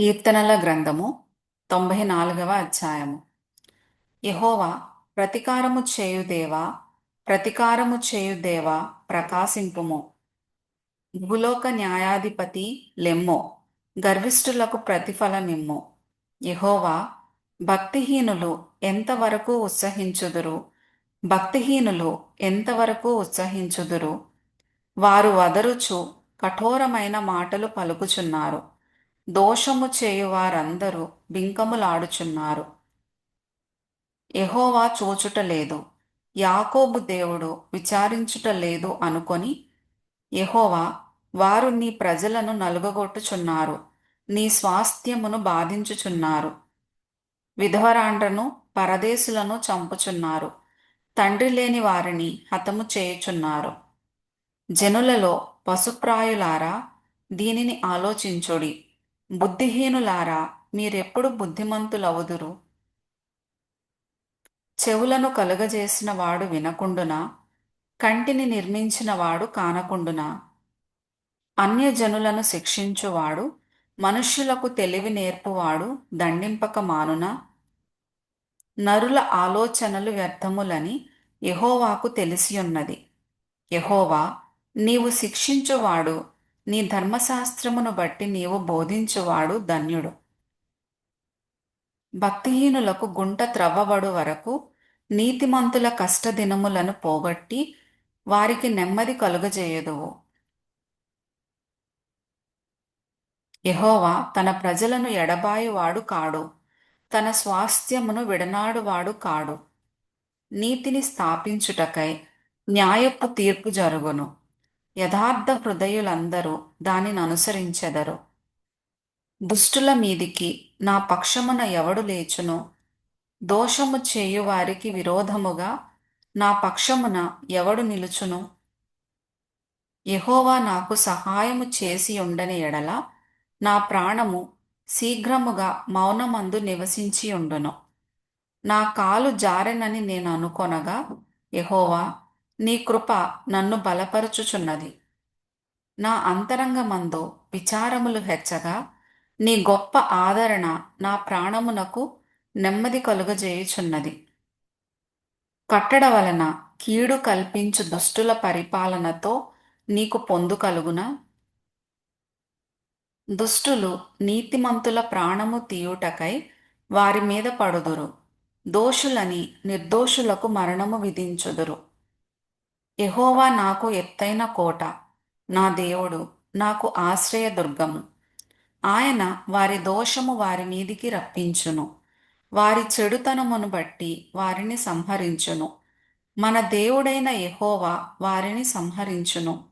కీర్తనల గ్రంథము తొంభై నాలుగవ అధ్యాయము. యహోవా ప్రతికారము చేయుదేవా ప్రతికారము చేయుదేవా ప్రకాశింపుము. భూలోక న్యాయాధిపతి లెమ్మో గర్విష్ఠులకు ప్రతిఫలమిమ్ము. యహోవా భక్తిహీనులు ఎంతవరకు ఉత్సహించుదురు? భక్తిహీనులు ఎంతవరకు ఉత్సహించుదురు? వారు వదరుచు కఠోరమైన మాటలు పలుకుచున్నారు. దోషము చేయువారందరూ బింకములాడుచున్నారు. ఎహోవా చూచుట లేదు. యాకోబు దేవుడు విచారించుట లేదు అనుకొని ఎహోవా వారు నీ ప్రజలను నలుగగొట్టుచున్నారు. నీ స్వాస్థ్యమును బాధించుచున్నారు. విధవరాండ్రను పరదేశులను చంపుచున్నారు. తండ్రి లేని వారిని హతము చేయుచున్నారు. జనులలో పశుప్రాయులారా దీనిని ఆలోచించుడి. బుద్ధిహీనులారా మీరెప్పుడు బుద్ధిమంతులవుదురు? చెవులను కలుగజేసిన వాడు వినకుండునా? కంటిని నిర్మించిన వాడు కానకుండునా? అన్యజనులను శిక్షించువాడు మనుష్యులకు తెలివి నేర్పువాడు దండింపక మానునా? నరుల ఆలోచనలు వ్యర్థములని యహోవాకు తెలిసియున్నది. యహోవా నీవు శిక్షించువాడు నీ ధర్మశాస్త్రమును బట్టి నీవు బోధించువాడు ధన్యుడు. భక్తిహీనులకు గుంట త్రవ్వబడు వరకు నీతిమంతుల కష్టదినములను పోగొట్టి వారికి నెమ్మది కలుగజేయదువు. యహోవా తన ప్రజలను ఎడబాయివాడు కాడు. తన స్వాస్థ్యమును విడనాడువాడు కాడు. నీతిని స్థాపించుటకై న్యాయపు తీర్పు జరుగును. యథార్థ హృదయులందరూ దానిని అనుసరించెదరు. దుష్టుల మీదికి నా పక్షమున ఎవడు లేచును? దోషము చేయువారికి విరోధముగా నా పక్షమున ఎవడు నిలుచును? యహోవా నాకు సహాయము చేసి ఉండని ఎడల నా ప్రాణము శీఘ్రముగా మౌనమందు నివసించి ఉండును. నా కాలు జారెనని నేను అనుకొనగా యహోవా నీ కృప నన్ను బలపరుచుచున్నది. నా అంతరంగమందు విచారములు హెచ్చగా నీ గొప్ప ఆదరణ నా ప్రాణమునకు నెమ్మది కలుగజేయుచున్నది. కట్టడ వలన కీడు కల్పించు దుష్టుల పరిపాలనతో నీకు పొందు కలుగునా? దుష్టులు నీతిమంతుల ప్రాణము తీయుటకై వారి మీద పడుదురు. దోషులని నిర్దోషులకు మరణము విధించుదురు. ఎహోవా నాకు ఎత్తైన కోట నా దేవుడు నాకు ఆశ్రయదుర్గము ఆయన వారి దోషము వారి మీదికి రప్పించును. వారి చెడుతనమును బట్టి వారిని సంహరించును. మన దేవుడైన ఎహోవా వారిని సంహరించును.